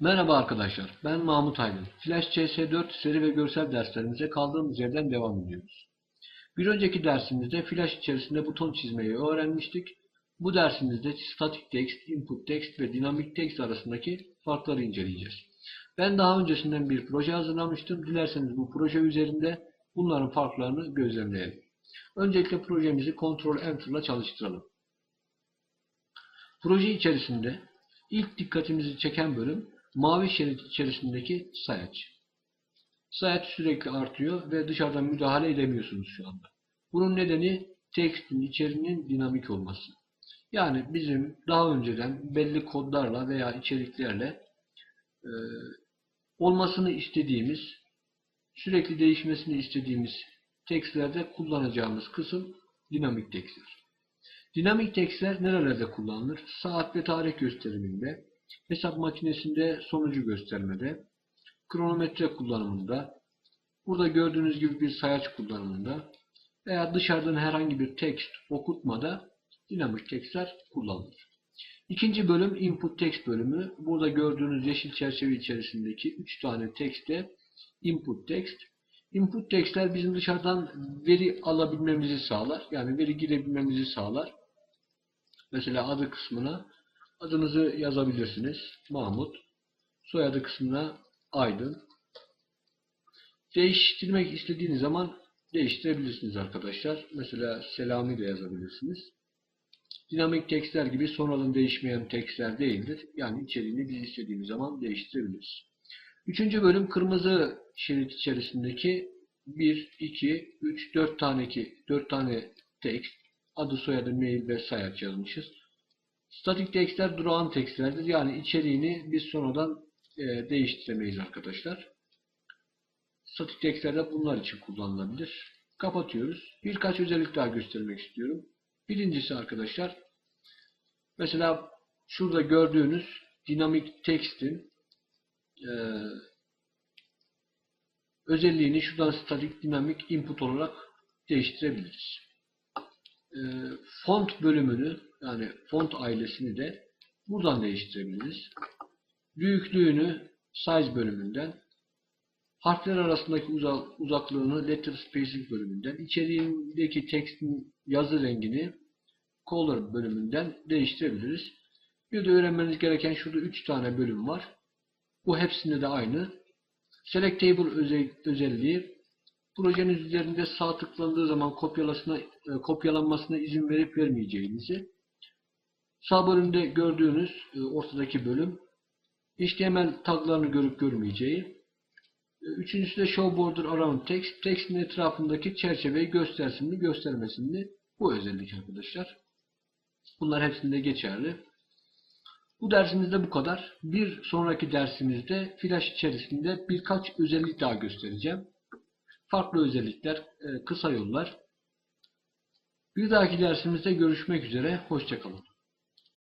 Merhaba arkadaşlar, ben Mahmut Aydın. Flash CS4 seri ve görsel derslerimize kaldığımız yerden devam ediyoruz. Bir önceki dersimizde Flash içerisinde buton çizmeyi öğrenmiştik. Bu dersimizde static text, input text ve dynamic text arasındaki farkları inceleyeceğiz. Ben daha öncesinden bir proje hazırlamıştım. Dilerseniz bu proje üzerinde bunların farklarını gözlemleyelim. Öncelikle projemizi Ctrl Enter ile çalıştıralım. Proje içerisinde ilk dikkatimizi çeken bölüm mavi şerit içerisindeki sayaç. Sayaç sürekli artıyor ve dışarıdan müdahale edemiyorsunuz şu anda. Bunun nedeni tekstin içeriğinin dinamik olması. Yani bizim daha önceden belli kodlarla veya içeriklerle e, olmasını istediğimiz, sürekli değişmesini istediğimiz tekstlerde kullanacağımız kısım dinamik tekstler. Dinamik tekstler nerelerde kullanılır? Saat ve tarih gösteriminde, hesap makinesinde sonucu göstermede, kronometre kullanımında, burada gördüğünüz gibi bir sayaç kullanımında veya dışarıdan herhangi bir tekst okutmada dinamik tekstler kullanılır. İkinci bölüm input text bölümü. Burada gördüğünüz yeşil çerçeve içerisindeki 3 tane tekste input text. Input textler bizim dışarıdan veri alabilmemizi sağlar. Yani veri girebilmemizi sağlar. Mesela adı kısmına adınızı yazabilirsiniz. Mahmut. Soyadı kısmına Aydın. Değiştirmek istediğiniz zaman değiştirebilirsiniz arkadaşlar. Mesela Selami de yazabilirsiniz. Dinamik tekstler gibi sonradan değişmeyen tekstler değildir. Yani içeriğini biz istediğimiz zaman değiştirebiliriz. Üçüncü bölüm kırmızı şerit içerisindeki 1, 2, 3, 4 tane ki 4 tane tekst adı soyadı mail ve sayaç yazmışız. Statik tekstler durağan tekstlerdir. Yani içeriğini biz sonradan e, değiştiremeyiz arkadaşlar. Statik tekstler de bunlar için kullanılabilir. Kapatıyoruz. Birkaç özellik daha göstermek istiyorum. Birincisi arkadaşlar mesela şurada gördüğünüz dinamik tekstin e, özelliğini şuradan statik dinamik input olarak değiştirebiliriz. E, font bölümünü yani font ailesini de buradan değiştirebiliriz. Büyüklüğünü size bölümünden harfler arasındaki uzaklığını letter spacing bölümünden, içeriğindeki tekstin yazı rengini color bölümünden değiştirebiliriz. Bir de öğrenmeniz gereken şurada 3 tane bölüm var. Bu hepsinde de aynı. Select Table özelliği projenin üzerinde sağ tıklandığı zaman kopyalasına, kopyalanmasına izin verip vermeyeceğinizi. Sağ bölümde gördüğünüz ortadaki bölüm HTML taglarını görüp görmeyeceği. Üçüncüsü de Show Border Around Text. Textin etrafındaki çerçeveyi göstersin mi göstermesin mi? Bu özellik arkadaşlar. Bunlar hepsinde geçerli. Bu dersimizde bu kadar. Bir sonraki dersimizde Flash içerisinde birkaç özellik daha göstereceğim. Farklı özellikler, kısa yollar. Bir dahaki dersimizde görüşmek üzere. Hoşçakalın.